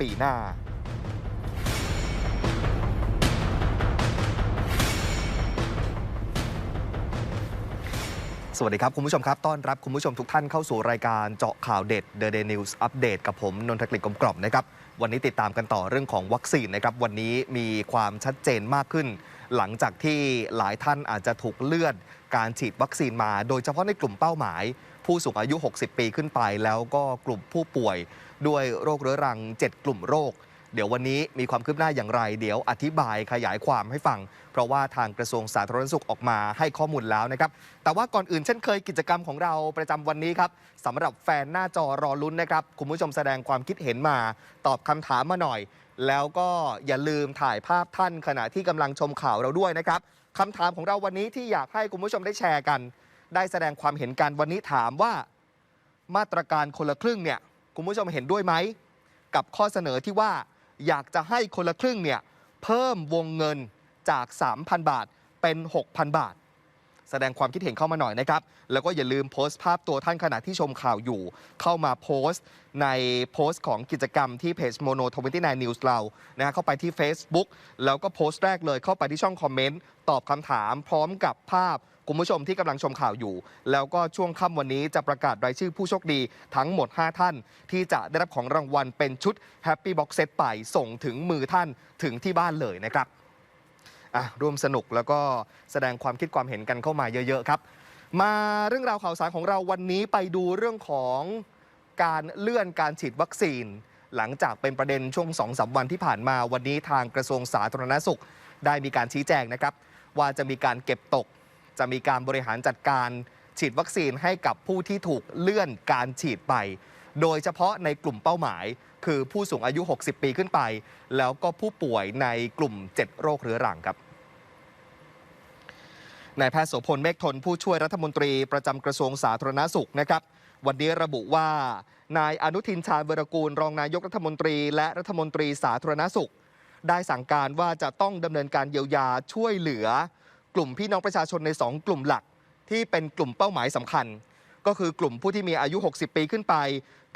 ปีหน้าสวัสดีครับ คุณผู้ชมครับ ต้อนรับคุณผู้ชมทุกท่านเข้าสู่รายการเจาะข่าวเด็ด The Day News Update กับผม นนทกฤษกลมกล่อมนะครับ วันนี้ติดตามกันต่อเรื่องของวัคซีนนะครับ วันนี้มีความชัดเจนมากขึ้น หลังจากที่หลายท่านอาจจะถูกเลื่อนการฉีดวัคซีนมา โดยเฉพาะในกลุ่มเป้าหมาย ผู้สูงอายุ 60 ปีขึ้นไป แล้วก็กลุ่มผู้ป่วย ด้วยโรคเรื้อรัง 7 กลุ่มโรค เดี๋ยววันนี้มีความคืบหน้าอย่างไร เดี๋ยวอธิบายขยายความให้ฟัง เพราะว่าทางกระทรวงสาธารณสุขออกมาให้ข้อมูลแล้วนะครับ แต่ว่าก่อนอื่นเช่นเคยกิจกรรมของเราประจำวันนี้ครับสำหรับแฟนหน้าจอรอลุ้นนะครับ คุณผู้ชมแสดงความคิดเห็นมา ตอบคำถามมาหน่อย แล้วก็อย่าลืมถ่ายภาพท่านขณะที่กำลังชมข่าวเราด้วยนะครับคำถามของเราวันนี้ที่อยากให้คุณผู้ชมได้แชร์กัน ได้แสดงความเห็นกันวันนี้ถามว่า มาตรการคนละครึ่งเนี่ยคุณผู้ชมเห็นด้วยไหมกับข้อเสนอที่ว่า อยากจะให้คนละครึ่งเนี่ยเพิ่มวงเงินจาก 3,000 บาทเป็น 6,000 บาท แสดงความคิดเห็นเข้ามาหน่อยนะครับ แล้วก็อย่าลืมโพสต์ภาพตัวท่านขณะที่ชมข่าวอยู่ เข้ามาโพสต์ในโพสต์ของกิจกรรมที่เพจ Mono 29 News เรานะฮะเข้าไปที่ Facebook แล้วก็โพสต์แรกเลยเข้าไปที่ช่องคอมเมนต์ตอบคำถามพร้อมกับภาพ คุณผู้ชมที่กำลังชมข่าวอยู่ แล้วก็ช่วงค่ำวันนี้จะประกาศรายชื่อผู้โชคดีทั้งหมด 5 ท่าน ที่จะได้รับของรางวัลเป็นชุด Happy Box Set ไปส่งถึงมือท่านถึงที่บ้านเลยนะครับอะร่วมสนุกแล้วก็แสดงความคิดความเห็นกันเข้ามาเยอะ ๆ ครับ มาเรื่องราวข่าวสารของเราวันนี้ไปดูเรื่องของการเลื่อนการฉีดวัคซีน หลังจากเป็นประเด็นช่วง2องสาวันที่ผ่านมาวันนี้ทางกระทรวงสาธารณสุข ได้มีการชี้แจงนะครับ ว่าจะมีการเก็บตก จะมีการบริหารจัดการฉีดวัคซีนให้กับผู้ที่ถูกเลื่อนการฉีดไป โดยเฉพาะในกลุ่มเป้าหมาย คือผู้สูงอายุ 60 ปีขึ้นไป แล้วก็ผู้ป่วยในกลุ่ม 7 โรคเรื้อรังครับนายแพทย์โสพลเมฆทนผู้ช่วยรัฐมนตรีประจำกระทรวงสาธารณสุขนะครับ วันนี้ระบุว่านายอนุทินชาญวรกูลรองนายกรัฐมนตรี และรัฐมนตรีสาธารณสุข ได้สั่งการว่าจะต้องดำเนินการเยียวยาช่วยเหลือ กลุ่มพี่น้องประชาชนใน 2 กลุ่มหลัก ที่เป็นกลุ่มเป้าหมายสำคัญ ก็คือกลุ่มผู้ที่มีอายุ 60 ปีขึ้นไป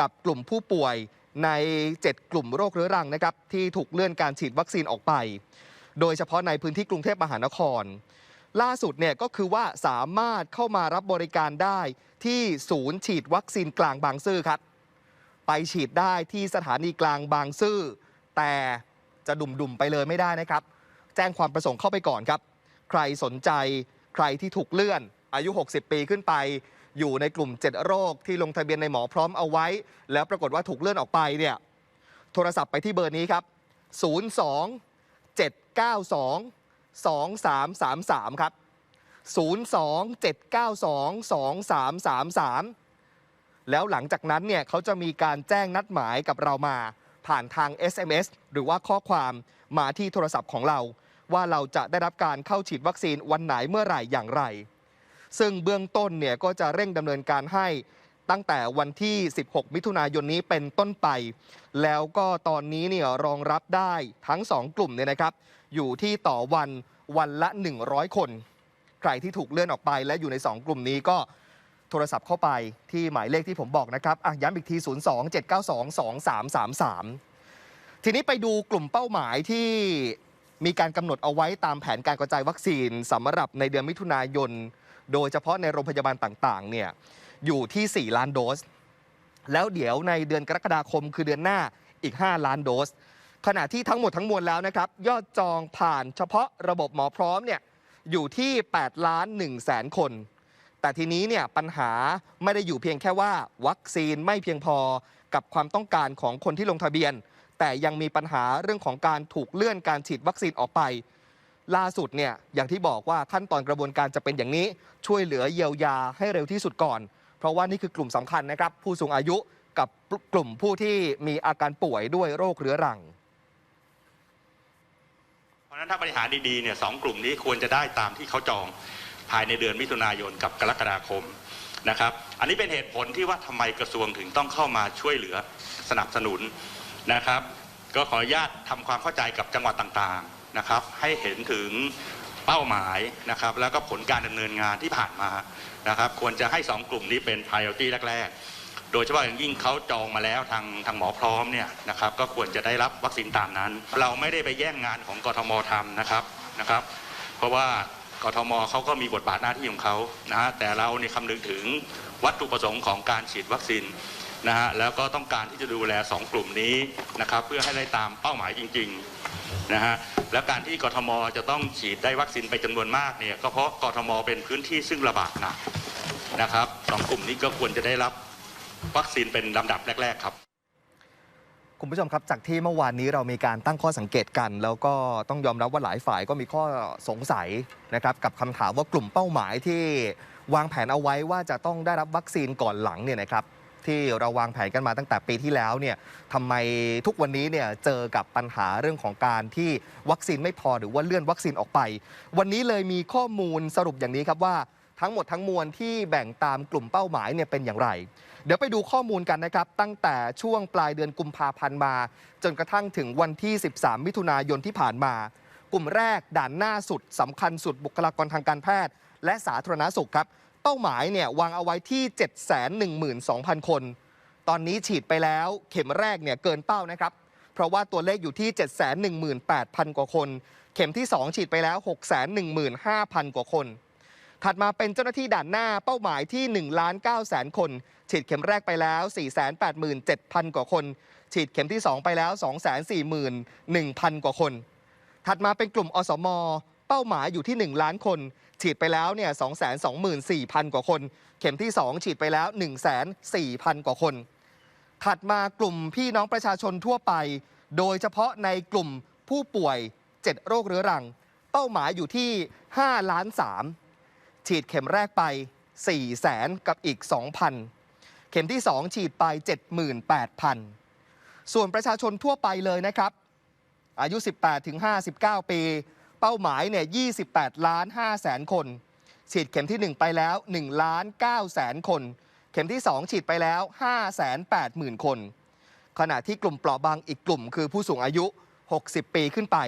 กับกลุ่มผู้ป่วยใน 7 กลุ่มโรคเรื้อรังนะครับที่ถูกเลื่อนการฉีดวัคซีนออกไป โดยเฉพาะในพื้นที่กรุงเทพมหานคร ล่าสุดเนี่ยก็คือว่าสามารถเข้ามารับบริการได้ที่ศูนย์ฉีดวัคซีนกลางบางซื่อครับ ไปฉีดได้ที่สถานีกลางบางซื่อแต่จะดุ่มๆไปเลยไม่ได้นะครับ แจ้งความประสงค์เข้าไปก่อนครับ ใครสนใจ ใครที่ถูกเลื่อน อายุ 60 ปีขึ้นไป อยู่ในกลุ่ม 7 โรคที่ลงทะเบียนในหมอพร้อมเอาไว้ แล้วปรากฏว่าถูกเลื่อนออกไปเนี่ยโทรศัพท์ไปที่เบอร์นี้ครับ 02 792 2333 ครับ 02-792-2333 แล้วหลังจากนั้นเนี่ยเขาจะมีการแจ้งนัดหมายกับเรามา ผ่านทาง SMS หรือว่าข้อความมาที่โทรศัพท์ของเรา ว่าเราจะได้รับการเข้าฉีดวัคซีนวันไหนเมื่อไหร่อย่างไร ซึ่งเบื้องต้นเนี่ยก็จะเร่งดำเนินการให้ตั้งแต่วันที่ 16 มิถุนายนนี้เป็นต้นไป แล้วก็ตอนนี้เนี่ยรองรับได้ทั้ง 2 กลุ่มเนี่ยนะครับ อยู่ที่ต่อวันวันละ 100 คน ใครที่ถูกเลื่อนออกไปและอยู่ใน 2 กลุ่มนี้ก็โทรศัพท์เข้าไปที่หมายเลขที่ผมบอกนะครับอะย้ำอีกที 02-792-2333 ทีนี้ไปดูกลุ่มเป้าหมายที่ มีการกำหนดเอาไว้ตามแผนการกระจายวัคซีนสำหรับในเดือนมิถุนายน โดยเฉพาะในโรงพยาบาลต่างๆเนี่ยอยู่ที่ 4 ล้านโดส แล้วเดี๋ยวในเดือนกรกฎาคมคือเดือนหน้าอีก 5 ล้านโดส ขณะที่ทั้งหมดทั้งมวลแล้วนะครับ ยอดจองผ่านเฉพาะระบบหมอพร้อมเนี่ยอยู่ที่ 8 ล้าน1แสนคน แต่ทีนี้เนี่ยปัญหาไม่ได้อยู่เพียงแค่ว่า วัคซีนไม่เพียงพอกับความต้องการของคนที่ลงทะเบียน แต่ยังมีปัญหาเรื่องของการถูกเลื่อนการฉีดวัคซีนออกไป ล่าสุดเนี่ยอย่างที่บอกว่าขั้นตอนกระบวนการจะเป็นอย่างนี้ ช่วยเหลือเยียวยาให้เร็วที่สุดก่อน เพราะว่านี่คือกลุ่มสำคัญนะครับ ผู้สูงอายุกับกลุ่มผู้ที่มีอาการป่วยด้วยโรคเรื้อรังเพราะฉะนั้นถ้าบริหารดีๆเนี่ยสองกลุ่มนี้ควรจะได้ตามที่เขาจองภายในเดือนมิถุนายนกับกรกฎาคมนะครับ อันนี้เป็นเหตุผลที่ว่าทำไมกระทรวงถึงต้องเข้ามาช่วยเหลือสนับสนุน นะครับ ก็ขออนุญาตทำความเข้าใจกับจังหวัดต่างๆนะครับ ให้เห็นถึงเป้าหมายนะครับ แล้วก็ผลการดำเนินงานที่ผ่านมานะครับ ควรจะให้สองกลุ่มนี้เป็น priority แรก ๆ โดยเฉพาะอย่างยิ่งเขาจองมาแล้วทางทางหมอพร้อมเนี่ยนะครับ ก็ควรจะได้รับวัคซีนตามนั้น เราไม่ได้ไปแย่งงานของกทมทำนะครับนะครับ เพราะว่ากทมเขาก็มีบทบาทหน้าที่ของเขานะฮะแต่เราเนี่ยคำนึงถึงวัตถุประสงค์ของการฉีดวัคซีน นะฮะแล้วก็ต้องการที่จะดูแล 2 กลุ่มนี้นะครับเพื่อให้ได้ตามเป้าหมายจริงๆนะฮะแล้วการที่กทมจะต้องฉีดได้วัคซีนไปจำนวนมากเนี่ยก็เพราะกทมเป็นพื้นที่ซึ่งระบาดหนักนะครับสองกลุ่มนี้ก็ควรจะได้รับวัคซีนเป็นลำดับแรก ๆ ครับ คุณผู้ชมครับ จากที่เมื่อวานนี้เรามีการตั้งข้อสังเกตกัน แล้วก็ต้องยอมรับว่าหลายฝ่ายก็มีข้อสงสัยนะครับกับคำถามว่ากลุ่มเป้าหมายที่วางแผนเอาไว้ว่าจะต้องได้รับวัคซีนก่อนหลังเนี่ยนะครับ ที่เราวางแผนกันมาตั้งแต่ปีที่แล้วเนี่ยทำไมทุกวันนี้เนี่ยเจอกับปัญหาเรื่องของการที่วัคซีนไม่พอหรือว่าเลื่อนวัคซีนออกไป วันนี้เลยมีข้อมูลสรุปอย่างนี้ครับว่าทั้งหมดทั้งมวลที่แบ่งตามกลุ่มเป้าหมายเนี่ยเป็นอย่างไร เดี๋ยวไปดูข้อมูลกันนะครับ ตั้งแต่ช่วงปลายเดือนกุมภาพันธ์มา จนกระทั่งถึงวันที่ 13 มิถุนายนที่ผ่านมา กลุ่มแรกด่านหน้าสุดสำคัญสุดบุคลากรทางการแพทย์ และสาธารณสุขครับ เป้าหมายเนี่ยวางเอาไว้ที่ 712,000 คน ตอนนี้ฉีดไปแล้วเข็มแรกเนี่ยเกินเป้านะครับ เพราะว่าตัวเลขอยู่ที่ 718,000 กว่าคน เข็มที่ 2 ฉีดไปแล้ว 615,000 กว่าคน ถัดมาเป็นเจ้าหน้าที่ด่านหน้าเป้าหมายที่1ล้าน9แสนคน ฉีดเข็มแรกไปแล้ว 487,000 กว่าคน ฉีดเข็มที่ 2 ไปแล้ว 241,000 กว่าคน ถัดมาเป็นกลุ่มอสม เป้าหมายอยู่ที่ 1 ล้านคน ฉีดไปแล้วเนี่ย224,000 กว่าคน เข็มที่ 2 ฉีดไปแล้ว 1 4 0 0 0 กว่าคน ถัดมากลุ่มพี่น้องประชาชนทั่วไป โดยเฉพาะในกลุ่มผู้ป่วย 7 โรคเรื้อรัง เป้าหมายอยู่ที่ 5 ล้าน 3 ฉีดเข็มแรกไป4แสนกับอีก 2,000 เข็มที่ 2 ฉีดไป 78,000 ส่วนประชาชนทั่วไปเลยนะครับ อายุ 18ถึง59 ปี เป้าหมายเนี่ย28 ล้าน5แสนคน ฉีดเข็มที่ 1 ไปแล้ว1ล้าน9แสนคน เข็มที่ 2 ฉีดไปแล้ว5แสน8 0 0 0 0คน ขณะที่กลุ่มเปราะบางอีกกลุ่ม คือผู้สูงอายุ 60 ปีขึ้นไป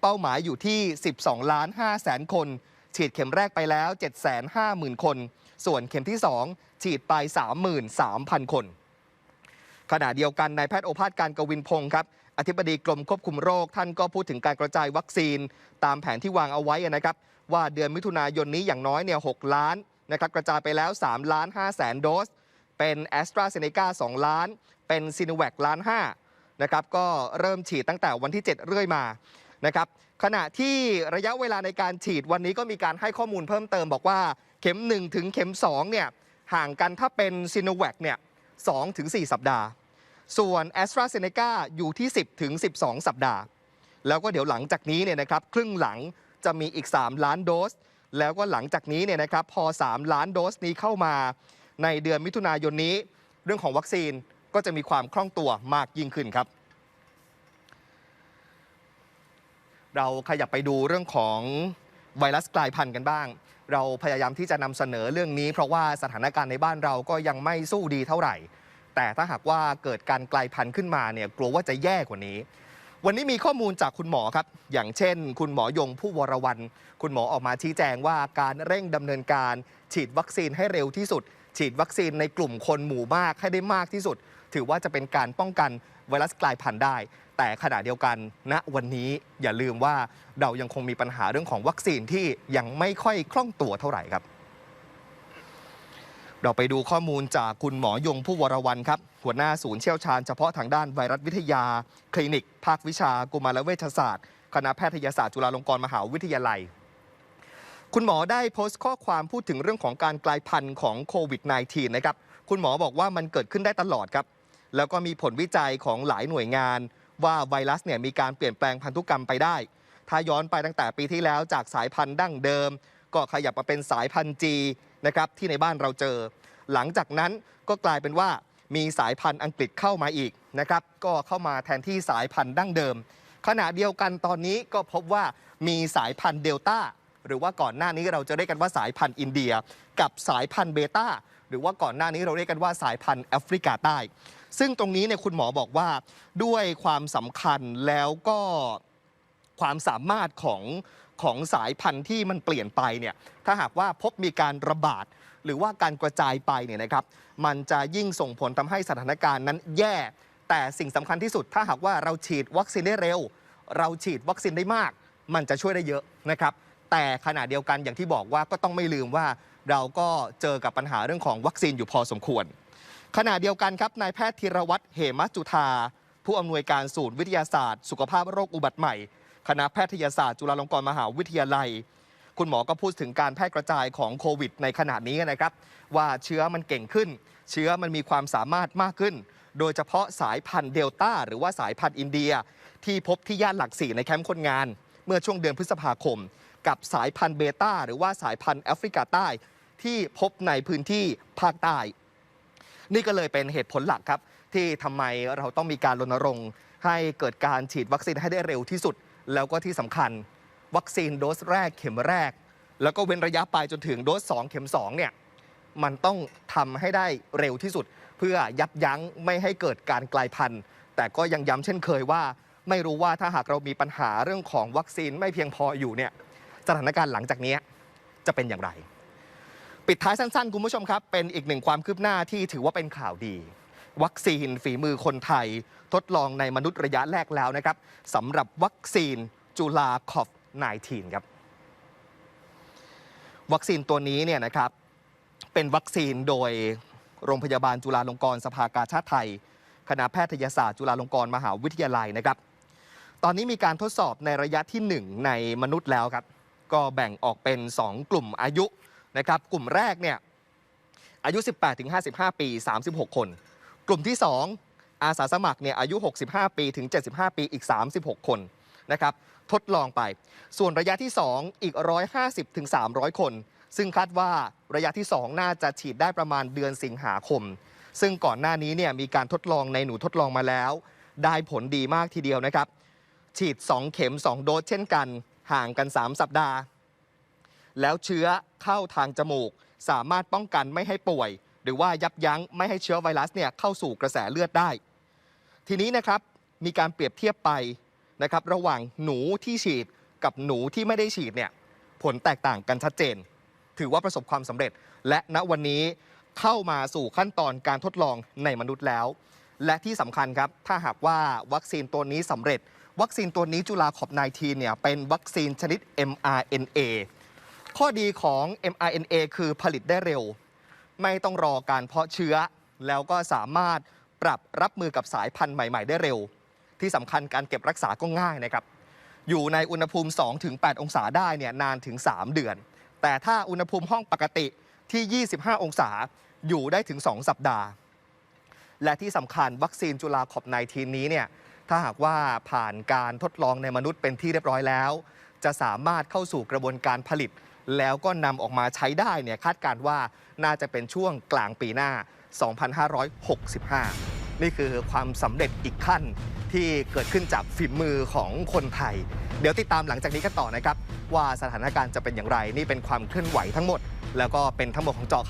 เป้าหมายอยู่ที่ 12 ล้าน5แสนคน ฉีดเข็มแรกไปแล้ว 750,000 คน ส่วนเข็มที่ 2 ฉีดไป 33,000 คนขณะเดียวกันนายแพทย์โอภาสการกวินพงศ์ครับ อธิบดีกรมควบคุมโรค ท่านก็พูดถึงการกระจายวัคซีน ตามแผนที่วางเอาไว้นะครับ ว่าเดือนมิถุนายนนี้อย่างน้อยเนี่ย6ล้านนะครับกระจายไปแล้ว3ล้าน5แสนโดส เป็นแอสตราเซเนกา2ล้าน เป็นซีโนแวคล้าน5นะครับก็เริ่มฉีดตั้งแต่วันที่ 7 เรื่อยมานะครับขณะที่ระยะเวลาในการฉีดวันนี้ก็มีการให้ข้อมูลเพิ่มเติมบอกว่าเข็ม 1 ถึงเข็ม2เนี่ยห่างกันถ้าเป็นซีโนแวคเนี่ย2ถึง4สัปดาห์ ส่วน a s t r a z เซ e c a อยู่ที่ 10 ถึง 12 สัปดาห์ แล้วก็เดี๋ยวหลังจากนี้เนี่ยนะครับครึ่งหลังจะมีอีก 3 ล้านโดส แล้วก็หลังจากนี้เนี่ยนะครับพอ 3 ล้านโดสนี้เข้ามาในเดือนมิถุนายนนี้ เรื่องของวัคซีนก็จะมีความคล่องตัวมากยิ่งขึ้นครับ เราขยับไปดูเรื่องของไวรัสกลายพันธุ์กันบ้าง เราพยายามที่จะนำเสนอเรื่องนี้ เพราะว่าสถานการณ์ในบ้านเราก็ยังไม่สู้ดีเท่าไหร่ แต่ถ้าหากว่าเกิดการกลายพันธุ์ขึ้นมาเนี่ยกลัวว่าจะแย่กว่านี้ วันนี้มีข้อมูลจากคุณหมอครับ อย่างเช่น คุณหมอยงผู้วรวันคุณหมอออกมาชี้แจงว่าการเร่งดำเนินการ ฉีดวัคซีนให้เร็วที่สุด ฉีดวัคซีนในกลุ่มคนหมู่มากให้ได้มากที่สุด ถือว่าจะเป็นการป้องกันไวรัสกลายพันธุ์ได้ แต่ขณะเดียวกันณวันนี้อย่าลืมว่าเรายังคงมีปัญหาเรื่องของวัคซีนที่ยังไม่ค่อยคล่องตัวเท่าไหร่ครับ เราไปดูข้อมูลจากคุณหมอยงผู้วรวันครับ หัวหน้าศูนย์เชี่ยวชาญเฉพาะทางด้านไวรัสวิทยา คลินิก ภาควิชา กุมารเวชศาสตร์ คณะแพทยศาสตร์จุฬาลงกรณ์มหาวิทยาลัย คุณหมอได้โพสต์ข้อความพูดถึงเรื่องของการกลายพันธุ์ของโควิด -19 นะครับ คุณหมอบอกว่ามันเกิดขึ้นได้ตลอดครับ แล้วก็มีผลวิจัยของหลายหน่วยงาน ว่าไวรัสเนี่ยมีการเปลี่ยนแปลงพันธุกรรมไปได้ ถ้าย้อนไปตั้งแต่ปีที่แล้วจากสายพันธุ์ดั้งเดิม ก็ขยับมาเป็นสายพันธุ์จีนะครับที่ในบ้านเราเจอ หลังจากนั้นก็กลายเป็นว่ามีสายพันธุ์อังกฤษเข้ามาอีกนะครับก็เข้ามาแทนที่สายพันธุ์ดั้งเดิม ขณะเดียวกันตอนนี้ก็พบว่ามีสายพันธุ์เดลต้าหรือว่าก่อนหน้านี้เราจะเรียกกันว่าสายพันธุ์อินเดีย กับสายพันธุ์เบต้าหรือว่าก่อนหน้านี้เราเรียกกันว่าสายพันธุ์แอฟริกาใต้ ซึ่งตรงนี้เนี่ยคุณหมอบอกว่าด้วยความสำคัญแล้วก็ความสามารถของ ของสายพันธุ์ที่มันเปลี่ยนไปเนี่ยถ้าหากว่าพบมีการระบาด หรือว่าการกระจายไปเนี่ยนะครับมันจะยิ่งส่งผลทำให้สถานการณ์นั้นแย่ แต่สิ่งสำคัญที่สุด ถ้าหากว่าเราฉีดวัคซีนได้เร็ว เราฉีดวัคซีนได้มาก มันจะช่วยได้เยอะนะครับแต่ขณะเดียวกันอย่างที่บอกว่าก็ต้องไม่ลืมว่าเราก็เจอกับปัญหาเรื่องของวัคซีนอยู่พอสมควร ขณะเดียวกันครับนายแพทย์ธีรวัตรเหมจุธาผู้อำนวยการศูนย์วิทยาศาสตร์ สุขภาพโรคอุบัติใหม่ คณะแพทยศาสตร์จุฬาลงกรณ์มหาวิทยาลัย คุณหมอก็พูดถึงการแพร่กระจายของโควิด ในขณะนี้นะครับ ว่าเชื้อมันเก่งขึ้น เชื้อมันมีความสามารถมากขึ้น โดยเฉพาะสายพันธุ์เดลต้าหรือว่าสายพันธุ์อินเดีย ที่พบที่ย่านหลักสี่ในแคมป์คนงาน เมื่อช่วงเดือนพฤษภาคม กับสายพันธุ์เบต้าหรือว่าสายพันธุ์แอฟริกาใต้ ที่พบในพื้นที่ภาคใต้นี่ก็เลยเป็นเหตุผลหลักครับ ที่ทำไมเราต้องมีการรณรงค์ ให้เกิดการฉีดวัคซีนให้ได้เร็วที่สุด แล้วก็ที่สำคัญวัคซีนโดสแรกเข็มแรก แล้วก็เว้นระยะไปจนถึงโดส 2 เข็ม2เนี่ยมันต้องทำให้ได้เร็วที่สุด เพื่อยับยั้งไม่ให้เกิดการกลายพันธุ์ แต่ก็ยังย้ำเช่นเคยว่า ไม่รู้ว่าถ้าหากเรามีปัญหาเรื่องของวัคซีนไม่เพียงพออยู่เนี่ยสถานการณ์หลังจากนี้จะเป็นอย่างไร ปิดท้ายสั้นๆ คุณผู้ชมครับ เป็นอีกหนึ่งความคืบหน้าที่ถือว่าเป็นข่าวดี วัคซีนฝีมือคนไทย ทดลองในมนุษย์ระยะแรกแล้วนะครับสำหรับวัคซีนจุลาคอฟ19ครับวัคซีนตัวนี้เนี่ยนะครับเป็นวัคซีนโดยโรงพยาบาลจุฬาลงกรณ์สภากาชาติไทย คณะแพทยศาสตร์จุฬาลงกรณ์มหาวิทยาลัยนะครับ ตอนนี้มีการทดสอบในระยะที่ 1 ในมนุษย์แล้วครับ ก็แบ่งออกเป็น 2 กลุ่มอายุนะครับ กลุ่มแรกเนี่ยอายุ 18-55 ปี 36 คน กลุ่มที่ 2 อาสาสมัครเนี่ยอายุ 65 ปีถึง 75 ปีอีก 36 คนนะครับทดลองไป ส่วนระยะที่ 2 อีก 150ถึง300 คน ซึ่งคาดว่าระยะที่ 2 น่าจะฉีดได้ประมาณเดือนสิงหาคม ซึ่งก่อนหน้านี้เนี่ยมีการทดลองในหนูทดลองมาแล้ว ได้ผลดีมากทีเดียวนะครับ ฉีด 2 เข็ม 2 โดสเช่นกัน ห่างกัน 3 สัปดาห์ แล้วเชื้อเข้าทางจมูก สามารถป้องกันไม่ให้ป่วย หรือว่ายับยั้งไม่ให้เชื้อไวรัสเนี่ยเข้าสู่กระแสเลือดได้ ทีนี้นะครับมีการเปรียบเทียบไปนะครับระหว่างหนูที่ฉีดกับหนูที่ไม่ได้ฉีดเนี่ยผลแตกต่างกันชัดเจน ถือว่าประสบความสำเร็จ และณวันนี้เข้ามาสู่ขั้นตอนการทดลองในมนุษย์แล้ว และที่สำคัญครับถ้าหากว่าวัคซีนตัวนี้สำเร็จ วัคซีนตัวนี้จุลาขอบ19เนี่ยเป็นวัคซีนชนิด mRNA ข้อดีของ mRNA คือผลิตได้เร็ว ไม่ต้องรอการเพาะเชื้อ แล้วก็สามารถปรับรับมือกับสายพันธุ์ใหม่ ๆ ได้เร็ว ที่สำคัญการเก็บรักษาก็ง่ายนะครับ อยู่ในอุณหภูมิ 2-8 องศาได้เนี่ยนานถึง 3 เดือน แต่ถ้าอุณหภูมิห้องปกติที่ 25 องศาอยู่ได้ถึง 2 สัปดาห์ และที่สำคัญวัคซีนจุลาขอบ19นี้เนี่ยถ้าหากว่าผ่านการทดลองในมนุษย์เป็นที่เรียบร้อยแล้ว จะสามารถเข้าสู่กระบวนการผลิต แล้วก็นำออกมาใช้ได้เนี่ยคาดการว่าน่าจะเป็นช่วงกลางปีหน้า 2565 นี่คือความสำเร็จอีกขั้นที่เกิดขึ้นจากฝีมือของคนไทย เดี๋ยวติดตามหลังจากนี้กันต่อนะครับ ว่าสถานการณ์จะเป็นอย่างไร นี่เป็นความเคลื่อนไหวทั้งหมด แล้วก็เป็นทั้งหมดของจอข่า